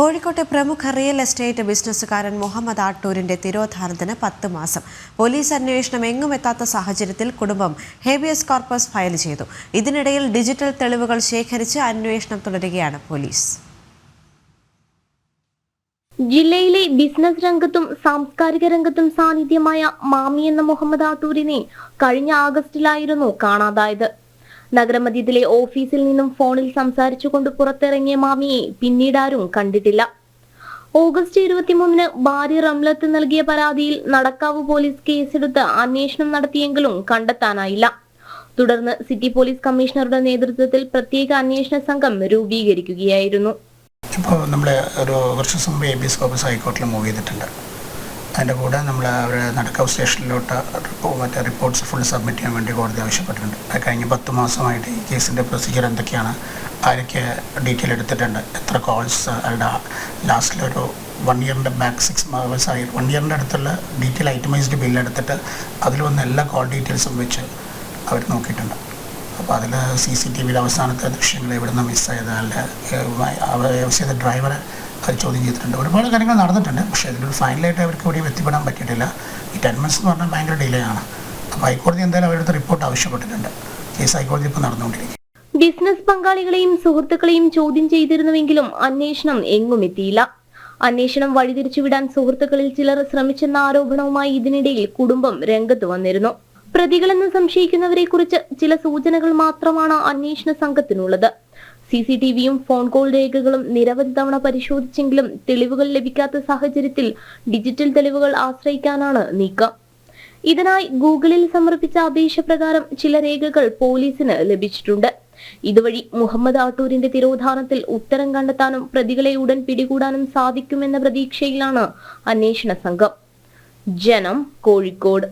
കോഴിക്കോട്ടെ പ്രമുഖ real estate ബിസിനസ്സുകാരൻ മുഹമ്മദ് ആട്ടൂരിന്റെ തിരോധാനത്തിന് പത്ത് മാസം. പോലീസ് അന്വേഷണം എങ്ങും എത്താത്ത സാഹചര്യത്തിൽ കുടുംബം ഹേബിയസ് കോർപ്പസ് ഫയൽ ചെയ്തു. ഇതിനിടയിൽ ഡിജിറ്റൽ തെളിവുകൾ ശേഖരിച്ച് അന്വേഷണം തുടരുകയാണ് പോലീസ്. ജില്ലയിലെ ബിസിനസ് രംഗത്തും സാംസ്കാരിക രംഗത്തും സാന്നിധ്യമായ മാമി എന്ന മുഹമ്മദ് ആട്ടൂരിനെ കഴിഞ്ഞ ആഗസ്റ്റിലായിരുന്നു കാണാതായത്. നഗരമധ്യത്തിലെ ഓഫീസിൽ നിന്നും ഫോണിൽ സംസാരിച്ചുകൊണ്ട് പുറത്തിറങ്ങിയ മാമിയെ പിന്നീട് ആരും കണ്ടിട്ടില്ല. ഓഗസ്റ്റ് ഇരുപത്തിമൂന്നിന് ഭാര്യ റംലത്ത് നൽകിയ പരാതിയിൽ നടക്കാവ് പോലീസ് കേസെടുത്ത് അന്വേഷണം നടത്തിയെങ്കിലും കണ്ടെത്താനായില്ല. തുടർന്ന് സിറ്റി പോലീസ് കമ്മീഷണറുടെ നേതൃത്വത്തിൽ പ്രത്യേക അന്വേഷണ സംഘം രൂപീകരിക്കുകയായിരുന്നു. ഇപ്പോൾ നമ്മുടെ ഒരു വർഷം മുമ്പ് എ ബി എസ് ഓഫീസ് ഹൈക്കോടതിയിൽ മൂവ് ചെയ്തിട്ടുണ്ട്. അതിന്റെ കൂടെ നമ്മൾ അവർ നടക്കാവ് സ്റ്റേഷനിലോട്ട് മറ്റേ റിപ്പോർട്ട്സ് ഫുൾ സബ്മിറ്റ് ചെയ്യാൻ വേണ്ടി കോടതി ആവശ്യപ്പെട്ടിട്ടുണ്ട്. അത് കഴിഞ്ഞ് പത്ത് മാസമായിട്ട് ഈ കേസിന്റെ പ്രൊസീജിയർ എന്തൊക്കെയാണ് ആരൊക്കെ ഡീറ്റെയിൽ എടുത്തിട്ടുണ്ട് എത്ര കോൾസ് അവരുടെ ലാസ്റ്റിലൊരു വൺ ഇയറിന്റെ ബാക്ക് സിക്സ് ആയി. വൺ ഇയറിന്റെ അടുത്തുള്ള ഡീറ്റെയിൽ ഐറ്റമൈസ്ഡ് ബില്ല് എടുത്തിട്ട് അതിൽ വന്ന എല്ലാ കോൾ ഡീറ്റെയിൽസും വെച്ച് അവർ നോക്കിയിട്ടുണ്ട്. അപ്പോൾ അതിൽ സി സി ടി വിയുടെ അവസാനത്തെ ദൃശ്യങ്ങൾ എവിടെ നിന്ന് മിസ്സായത് അല്ല ഡ്രൈവറെ അത് ചോദ്യം ചെയ്തിട്ടുണ്ട്. ഒരുപാട് കാര്യങ്ങൾ നടന്നിട്ടുണ്ട്. പക്ഷേ അതിലൊരു ഫൈനലായിട്ട് അവർക്ക് ഇവിടെ എത്തിപ്പെടാൻ പറ്റിയിട്ടില്ല. ഈ ടെൻ മന്ത്സ് എന്ന് പറഞ്ഞാൽ ഭയങ്കര ഡിലേ ആണ്. അപ്പോൾ ഹൈക്കോടതി എന്തായാലും അവരുടെ റിപ്പോർട്ട് ആവശ്യപ്പെട്ടിട്ടുണ്ട്. കേസ് ഹൈക്കോടതി ഇപ്പോൾ നടന്നുകൊണ്ടിരിക്കും ബിസിനസ് പങ്കാളികളെയും സുഹൃത്തുക്കളെയും ചോദ്യം ചെയ്തിരുന്നുവെങ്കിലും അന്വേഷണം എങ്ങും എത്തിയില്ല. അന്വേഷണം വഴിതിരിച്ചുവിടാൻ സുഹൃത്തുക്കളിൽ ചിലർ ശ്രമിച്ചെന്ന ആരോപണവുമായി ഇതിനിടയിൽ കുടുംബം രംഗത്ത് വന്നിരുന്നു. പ്രതികളെന്ന് സംശയിക്കുന്നവരെ കുറിച്ച് ചില സൂചനകൾ മാത്രമാണ് അന്വേഷണ സംഘത്തിനുള്ളത്. സി സി ടി വിയും ഫോൺ കോൾ രേഖകളും നിരവധി തവണ പരിശോധിച്ചെങ്കിലും തെളിവുകൾ ലഭിക്കാത്ത സാഹചര്യത്തിൽ ഡിജിറ്റൽ തെളിവുകൾ ആശ്രയിക്കാനാണ് നീക്കം. ഇതിനായി ഗൂഗിളിൽ സമർപ്പിച്ച അപേക്ഷ പ്രകാരം ചില രേഖകൾ പോലീസിന് ലഭിച്ചിട്ടുണ്ട്. ഇതുവഴി മുഹമ്മദ് ആട്ടൂരിന്റെ തിരോധാനത്തിൽ ഉത്തരം കണ്ടെത്താനും പ്രതികളെ ഉടൻ പിടികൂടാനും സാധിക്കുമെന്ന പ്രതീക്ഷയിലാണ് അന്വേഷണ സംഘം. ജനം കോഴിക്കോട്.